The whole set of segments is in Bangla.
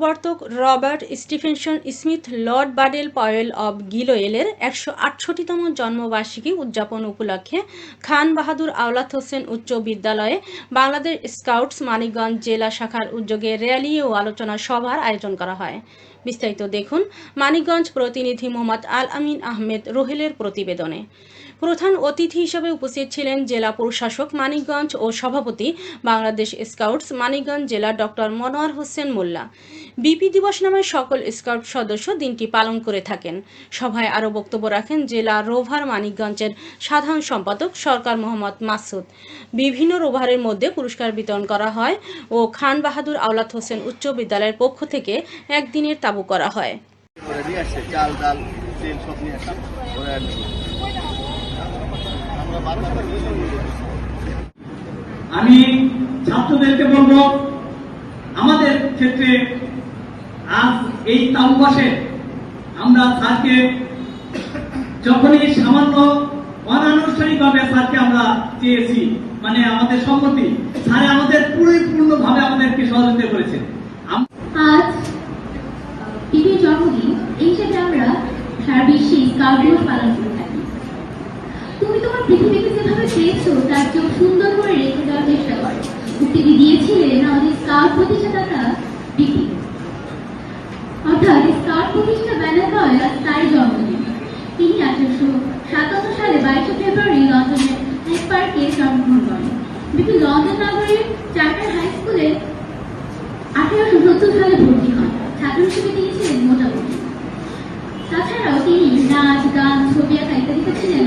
প্রবর্তক Robert Stephenson Smith Lord Baden Powell of গিলোয়েলের একশো আটষট্টিতম জন্মবার্ষিকী উদযাপন উপলক্ষে খান বাহাদুর আওলাদ হোসেন উচ্চ বিদ্যালয়ে বাংলাদেশ স্কাউটস মানিকগঞ্জ জেলা শাখার উদ্যোগে র্যালি ও আলোচনা সভার আয়োজন করা হয় বিস্তারিত দেখুন। মানিকগঞ্জ প্রতিনিধি মোহাম্মদ আল আমিন আহমেদ রোহেলের প্রতিবেদনে। প্রধান অতিথি হিসেবে উপস্থিত ছিলেন জেলা প্রশাসক মানিকগঞ্জ ও সভাপতি বাংলাদেশ স্কাউটস মানিকগঞ্জ জেলা ডক্টর মনোয়ার হোসেন মোল্লা। বিপি দিবস নামে সকল স্কাউট সদস্য দিনটি পালন করে থাকেন। সভায় আরও বক্তব্য রাখেন জেলা রোভার মানিকগঞ্জের সাধারণ সম্পাদক সরকার মোহাম্মদ মাসুদ। বিভিন্ন রোভারের মধ্যে পুরস্কার বিতরণ করা হয় ও খান বাহাদুর আওলাদ হোসেন উচ্চ বিদ্যালয়ের পক্ষ থেকে একদিনের তাবু করা হয়। করে চাল ডাল তেল সব নিয়ে গেছি। আমি ছাত্রদেরকে বলব আমাদের ক্ষেত্রে আজ এই তালবাসে আমরা স্যারকে যখনই সামান্য অনানুষ্ঠানিকভাবে স্যারকে আমরা চেয়েছি মানে আমাদের সম্মতি স্যার আমাদের পরিপূর্ণভাবে আমাদেরকে সহযোগিতা করেছেন। আম- আজ পিপির জন্মদিন এই হিসেবে আমরা সারা বিশ্বে স্কাউট দিবস পালন করে থাকি। তুমি তোমার পৃথিবীকে যেভাবে পেয়েছ, তার চোখ সুন্দর করে রেখে দেওয়ার চেষ্টা করো। উক্তিটি দিয়েছিলেন আমাদের স্কাউট প্রতিষ্ঠাতা পিপি অর্থাৎ স্কাউট প্রতিষ্ঠা ব্যানার হয় আজ তার জন্মদিন। তিনি আঠারোশো সাতান্ন সালে বাইশে ফেব্রুয়ারি লন্ডনের হেড পার্কে জন্মগ্রহণ করেন। বিপি লন্ডন নগরীর চার্টার হাই স্কুলে আঠারোশো সত্তর সালে ভর্তি হন ছাত্র হিসেবে তিনি ছিলেন মোটামুটি তাছাড়াও তিনি নাচ গান ছবি আঁকা ইত্যাদিতে ছিলেন আমাদের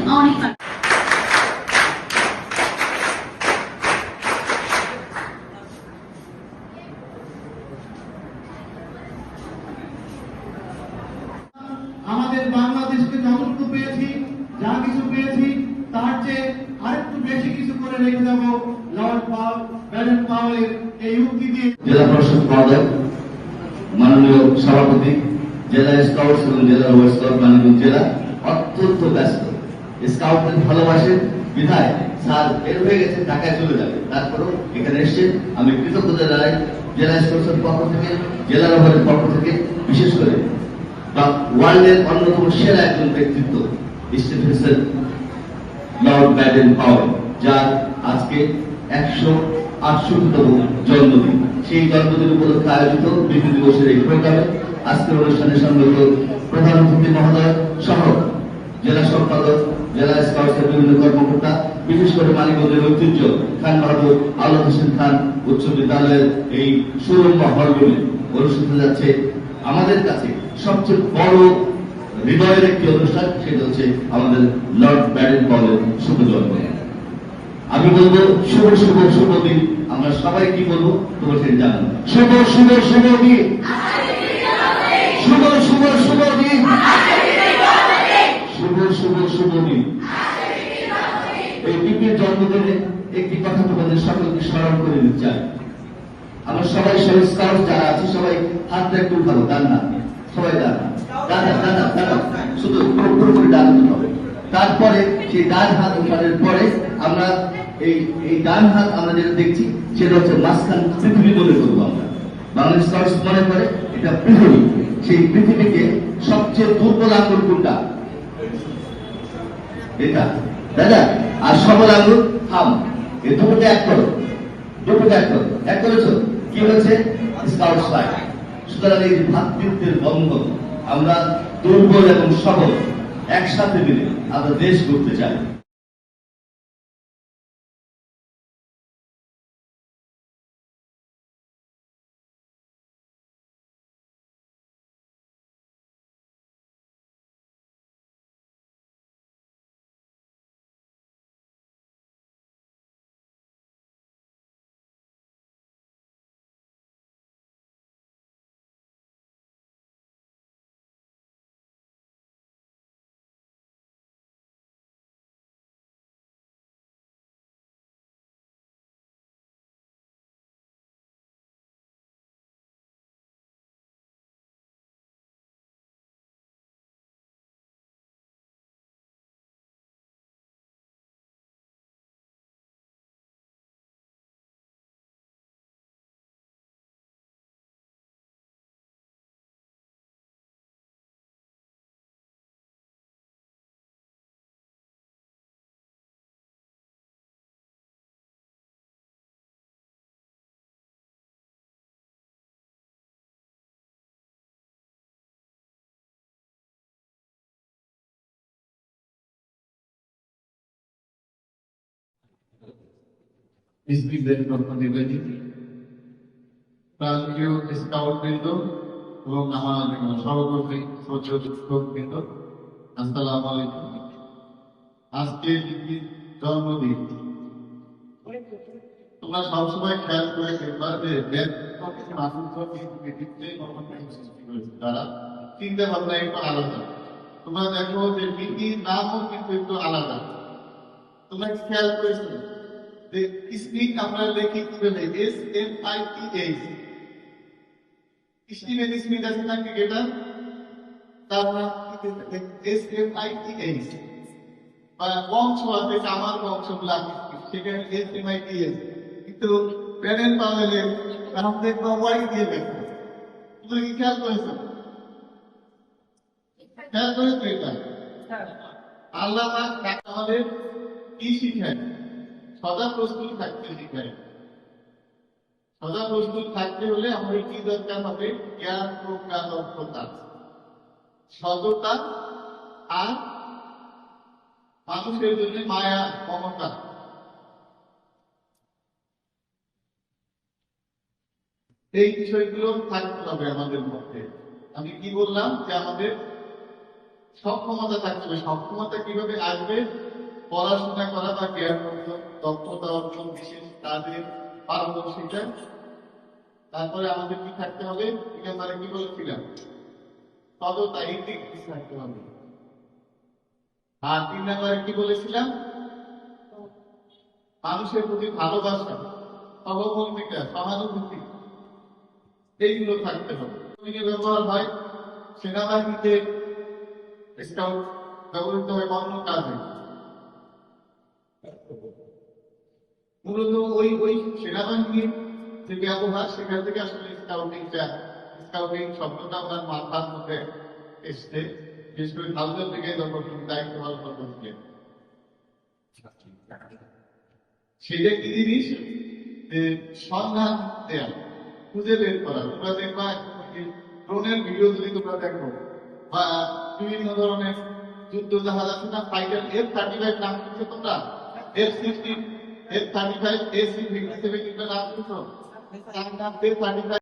বাংলাদেশকে যতটুকু পেয়েছি, যা কিছু পেয়েছি, তার চেয়ে আরেকটু বেশি কিছু করে রেখে যাব লর্ড পাওয়ার ব্যালেন পাওয়ারের এই উক্তি দিয়ে। জেলা প্রশাসক মহোদয় মাননীয় সভাপতি, জেলা স্কাউটস এবং জেলা স্কাউট জেলা অত্যন্ত ব্যস্ত। স্কাউটদের ভালোবাসেন বিধায় স্যার বের হয়ে গেছে, ঢাকায় চলে যাবে। তারপরেও এখানে এসছেন। আমি কৃতজ্ঞতা জানাই জেলা স্কাউটসের পক্ষ থেকে, জেলা রোভারের পক্ষ থেকে, বিশেষ করে বা ওয়ার্ল্ডের অন্যতম সেরা একজন ব্যক্তিত্ব লর্ড ব্যাডেন পাওয়ার, যার আজকে একশো আটষট্টিতম জন্মদিন। সেই জন্মদিন উপলক্ষে আয়োজিত বিপি দিবসের এই প্রোগ্রামে আজকের অনুষ্ঠানে সম্মিলিত প্রধান অতিথি মহোদয় সহ জেলা সম্পাদক জেলা স্কাউটসের বিভিন্ন কর্মকর্তা, বিশেষ করে মানিকগঞ্জের ঐতিহ্য, খান বাহাদুর আল্লাহ হোসেন খান, উচ্চ বিদ্যালয়ের এই সুরম্য হলরুমে অনুষ্ঠিত যাচ্ছে আমাদের কাছে সবচেয়ে বড় হৃদয়ের একটি অনুষ্ঠান, সেটা হচ্ছে আমাদের লর্ড ব্যাডেন পলের শুভ জন্মদিন আমি বলব, শুভ শুভ শুভ দিন। আমরা সবাই কি বলব? তোমার সেটা জানাব শুভ শুভ শুভ দিন। তারপরে সেই ডান হাত উঠানোর পরে আমরা এই এই ডান হাত আমরা যেটা দেখছি, সেটা হচ্ছে মাঝখান পৃথিবী মনে করব আমরা। বাংলাদেশ মনে করে এটা পৃথিবী। সেই পৃথিবীকে সবচেয়ে দুর্বল আঙ্গুল কোনটা? এটা। দাদা, আর সবল আঙ্গুল, থাম। এ দুটো করো। দুটো করো। করেছ? কি হয়েছে? সুতরাং এই ভাতৃত্বের বন্ধন আমরা দুর্বল এবং সবল একসাথে মিলে আমরা দেশ করতে চাই। স্পিডদের পক্ষ নিবেদিত প্রান্তীয় স্কাউট বৃন্দ এবং আমার সহকর্মী সহযোগ বৃন্দ, আসসালামু আলাইকুম। আজকে জন্মদিন। তোমরা সবসময় খেয়াল করে দেখবা যে তারা চিন্তা ভাবনা একটু আলাদা। তোমরা দেখো যে দিদির নামও কিন্তু একটু আলাদা। তোমরা খেয়াল করেছ যে স্পিক আমরা লিখি কীভাবে S M I T H Steven Smith আছে না ক্রিকেটার তার নাম S M I T H বা বংশ আছে আমার বংশ ব্লাক সেখানে S M I T H কিন্তু প্যানেল পাওয়ালের নাম দেখবা ওয়াই দিয়ে দেখো তোমরা কি খেয়াল করেছ? খেয়াল করেছ এটা? আল্লাহ আমাদের কি শিখায়? সদা প্রস্তুত থাকতে শিখায় সদা প্রস্তুত থাকতে হলে কি দরকার হবে? জ্ঞান সততা আর মানুষের জন্য মায়া এই বিষয়গুলো থাকতে হবে আমাদের মধ্যে। আমি কি বললাম? যে আমাদের সক্ষমতা থাকতে হবে। সক্ষমতা কীভাবে আসবে? পড়াশোনা করা বা জ্ঞান অর্জন, দক্ষতা অর্জন বিশেষ কাজের পারদর্শিতা। তারপরে আমাদের কি থাকতে হবে? তিন নম্বরে কি বলেছিলাম? সততা এই দিক থাকতে হবে। আর তিন নম্বরে কি বলেছিলাম? মানুষের প্রতি ভালোবাসা সহমর্মিতা সহানুভূতি, এইগুলো থাকতে হবে। ব্যবহার হয় সেনাবাহিনীতে স্কাউট ব্যবহৃত হয় অন্য কাজে। মূলত ওই ওই সেনাবাহিনীর যে ব্যবহার সেখান থেকে আসলে স্কাউটিংটা স্কাউটিং শব্দটা আমার মাথার মধ্যে এসছে। বিশেষ করে হালদার থেকে যখন দায়িত্ব পালন করছিলেন সেটা কি জিনিস? সন্ধান দেয়া, খুঁজে বের করা। তোমরা দেখবা ড্রোনের ভিডিও যদি তোমরা দেখো, বা বিভিন্ন ধরনের যুদ্ধ জাহাজ আছে না ফাইটার এফ থার্টি ফাইভ নাম শুনছো তোমরা? F sixteen A35, AC significant output. And of the 35.